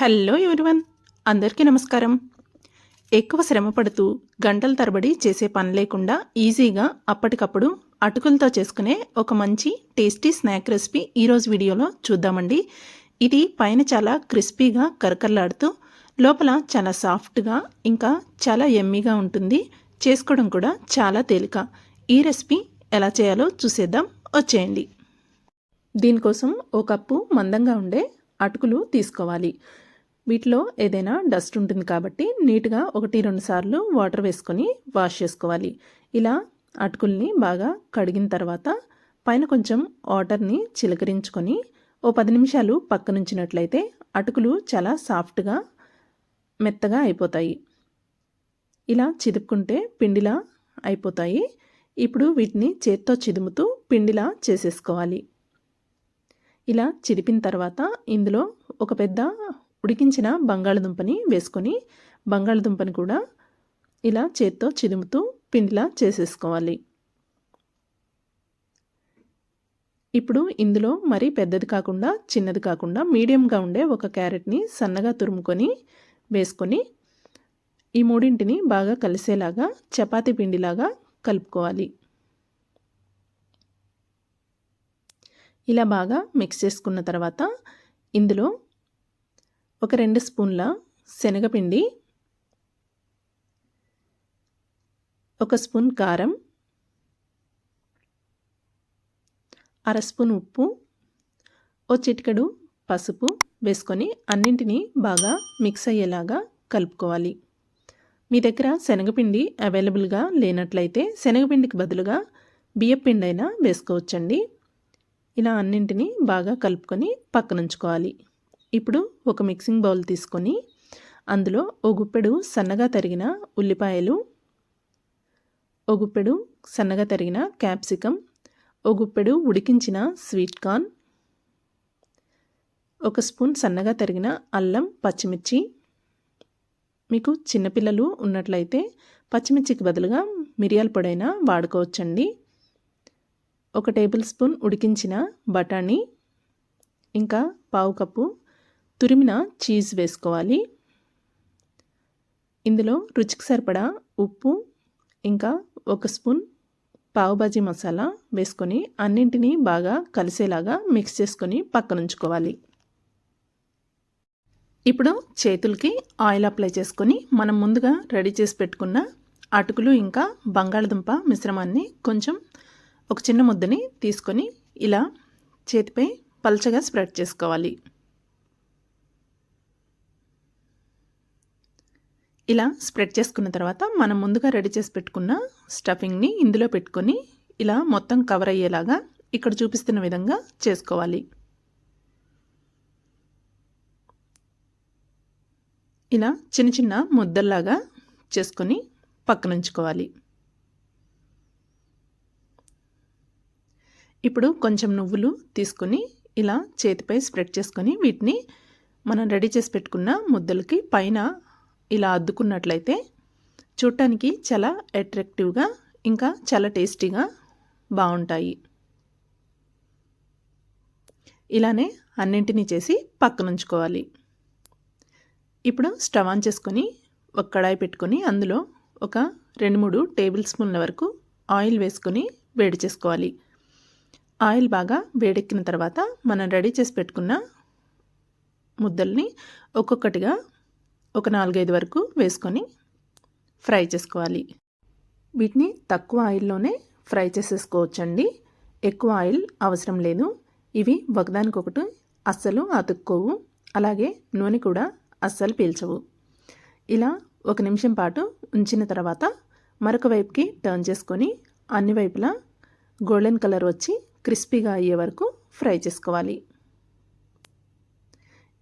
Hello everyone? అందరికీ నమస్కారం. ఎక్కువ శ్రమ పడుతూ గంటల తరబడి చేసే పని లేకుండా ఈజీగా అప్పటికప్పుడు అటుకులతో చేసుకునే ఒక మంచి టేస్టీ స్నాక్ రెసిపీ ఈరోజు వీడియోలో చూద్దామండి. ఇది పైన చాలా క్రిస్పీగా కరకరలాడుతూ లోపల చాలా సాఫ్ట్గా ఇంకా చాలా ఎమ్మీగా ఉంటుంది. చేసుకోవడం కూడా చాలా తేలిక. ఈ రెసిపీ ఎలా చేయాలో చూసేద్దాం. వచ్చేయండి. దీనికోసం ఒక కప్పు మందంగా ఉండే అటుకులు తీసుకోవాలి. వీటిలో ఏదైనా డస్ట్ ఉంటుంది కాబట్టి నీట్గా ఒకటి రెండు సార్లు వాటర్ వేసుకొని వాష్ చేసుకోవాలి. ఇలా అటుకుల్ని బాగా కడిగిన తర్వాత పైన కొంచెం వాటర్ని చిలకరించుకొని ఓ పది నిమిషాలు పక్కనుంచినట్లయితే అటుకులు చాలా సాఫ్ట్గా మెత్తగా అయిపోతాయి. ఇలా చిదుపుకుంటే పిండిలా అయిపోతాయి. ఇప్పుడు వీటిని చేత్తో చిదుముతూ పిండిలా చేసేసుకోవాలి. ఇలా చిదిపిన తర్వాత ఇందులో ఒక పెద్ద ఉడికించిన బంగాళదుంపని వేసుకొని బంగాళదుంపని కూడా ఇలా చేత్తో చిదుముతూ పిండిలా చేసేసుకోవాలి. ఇప్పుడు ఇందులో మరీ పెద్దది కాకుండా చిన్నది కాకుండా మీడియంగా ఉండే ఒక క్యారెట్ని సన్నగా తురుముకొని వేసుకొని ఈ మూడింటిని బాగా కలిసేలాగా చపాతీ పిండిలాగా కలుపుకోవాలి. ఇలా బాగా మిక్స్ చేసుకున్న తర్వాత ఇందులో ఒక రెండు స్పూన్ల శనగపిండి ఒక స్పూన్ కారం అర స్పూన్ ఉప్పు ఓ చిటికడు పసుపు వేసుకొని అన్నింటినీ బాగా మిక్స్ అయ్యేలాగా కలుపుకోవాలి. మీ దగ్గర శనగపిండి అవైలబుల్గా లేనట్లయితే శనగపిండికి బదులుగా బియ్యపిండి అయినా వేసుకోవచ్చండి. ఇలా అన్నింటినీ బాగా కలుపుకొని పక్కనుంచుకోవాలి. ఇప్పుడు ఒక మిక్సింగ్ బౌల్ తీసుకొని అందులో ఓ గుప్పెడు సన్నగా తరిగిన ఉల్లిపాయలు ఓ గుప్పెడు సన్నగా తరిగిన క్యాప్సికమ్ ఒగుప్పెడు గుప్పెడు ఉడికించిన స్వీట్ కార్న్ ఒక స్పూన్ సన్నగా తరిగిన అల్లం పచ్చిమిర్చి. మీకు చిన్నపిల్లలు ఉన్నట్లయితే పచ్చిమిర్చికి బదులుగా మిరియాల పొడైనా వాడుకోవచ్చండి. ఒక టేబుల్ స్పూన్ ఉడికించిన బఠానీ ఇంకా పావు కప్పు తురిమిన చీజ్ వేసుకోవాలి. ఇందులో రుచికి సరిపడా ఉప్పు ఇంకా ఒక స్పూన్ పావుబాజీ మసాలా వేసుకొని అన్నింటినీ బాగా కలిసేలాగా మిక్స్ చేసుకొని పక్కనుంచుకోవాలి. ఇప్పుడు చేతులకి ఆయిల్ అప్లై చేసుకొని మనం ముందుగా రెడీ చేసి పెట్టుకున్న అటుకులు ఇంకా బంగాళదుంప మిశ్రమాన్ని కొంచెం ఒక చిన్న ముద్దని తీసుకొని ఇలా చేతిపై పల్చగా స్ప్రెడ్ చేసుకోవాలి. ఇలా స్ప్రెడ్ చేసుకున్న తర్వాత మనం ముందుగా రెడీ చేసి పెట్టుకున్న స్టఫింగ్ని ఇందులో పెట్టుకొని ఇలా మొత్తం కవర్ అయ్యేలాగా ఇక్కడ చూపిస్తున్న విధంగా చేసుకోవాలి. ఇలా చిన్న చిన్న ముద్దల్లాగా చేసుకొని పక్కనుంచుకోవాలి ఇప్పుడు కొంచెం నువ్వులు తీసుకొని ఇలా చేతిపై స్ప్రెడ్ చేసుకొని వీటిని మనం రెడీ చేసి పెట్టుకున్న ముద్దలకి పైన ఇలా అద్దుకున్నట్లయితే చూడటానికి చాలా అట్రాక్టివ్గా ఇంకా చాలా టేస్టీగా బాగుంటాయి. ఇలానే అన్నింటినీ చేసి పక్కనుంచుకోవాలి. ఇప్పుడు స్టవ్ ఆన్ చేసుకొని ఒక కడాయి పెట్టుకొని అందులో ఒక రెండు మూడు టేబుల్ స్పూన్ల వరకు ఆయిల్ వేసుకొని వేడి చేసుకోవాలి. ఆయిల్ బాగా వేడెక్కిన తర్వాత మనం రెడీ చేసి పెట్టుకున్న ముద్దల్ని ఒక్కొక్కటిగా ఒక నాలుగైదు వరకు వేసుకొని ఫ్రై చేసుకోవాలి. వీటిని తక్కువ ఆయిల్లోనే ఫ్రై చేసేసుకోవచ్చండి. ఎక్కువ ఆయిల్ అవసరం లేదు. ఇవి ఒకదానికొకటి అస్సలు అతుక్కోవు. అలాగే నూనె కూడా అస్సలు పీల్చవు. ఇలా ఒక నిమిషం పాటు ఉంచిన తర్వాత మరొక వైపుకి టర్న్ చేసుకొని అన్ని వైపులా గోల్డెన్ కలర్ వచ్చి క్రిస్పీగా అయ్యే వరకు ఫ్రై చేసుకోవాలి.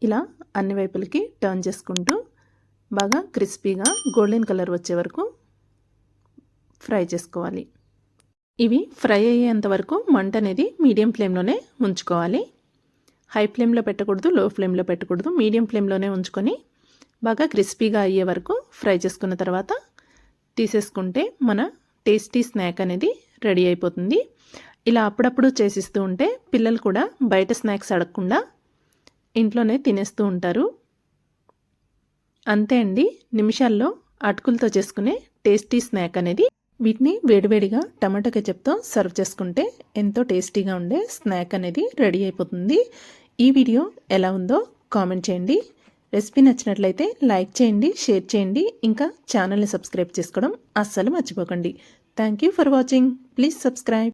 ఇలా అన్ని వైపులకి టర్న్ చేసుకుంటూ బాగా క్రిస్పీగా గోల్డెన్ కలర్ వచ్చే వరకు ఫ్రై చేసుకోవాలి. ఇవి ఫ్రై అయ్యేంత వరకు మంట అనేది మీడియం ఫ్లేమ్లోనే ఉంచుకోవాలి. హై ఫ్లేమ్లో పెట్టకూడదు లో ఫ్లేమ్లో పెట్టకూడదు. మీడియం ఫ్లేమ్లోనే ఉంచుకొని బాగా క్రిస్పీగా అయ్యే వరకు ఫ్రై చేసుకున్న తర్వాత తీసేసుకుంటే మన టేస్టీ స్నాక్ అనేది రెడీ అయిపోతుంది. ఇలా అప్పుడప్పుడు చేసిస్తూ ఉంటే పిల్లలు కూడా బయట స్నాక్స్ అడగకుండా ఇంట్లోనే తినేస్తూ ఉంటారు. అంతే అండి. నిమిషాల్లో అటుకులతో చేసుకునే టేస్టీ స్నాక్ అనేది వీటిని వేడివేడిగా టమాటో కెచప్తో సర్వ్ చేసుకుంటే ఎంతో టేస్టీగా ఉండే స్నాక్ అనేది రెడీ అయిపోతుంది. ఈ వీడియో ఎలా ఉందో కామెంట్ చేయండి. రెసిపీ నచ్చినట్లయితే లైక్ చేయండి షేర్ చేయండి ఇంకా ఛానల్ని సబ్స్క్రైబ్ చేసుకోవడం అస్సలు మర్చిపోకండి. Thank you for watching. Please subscribe.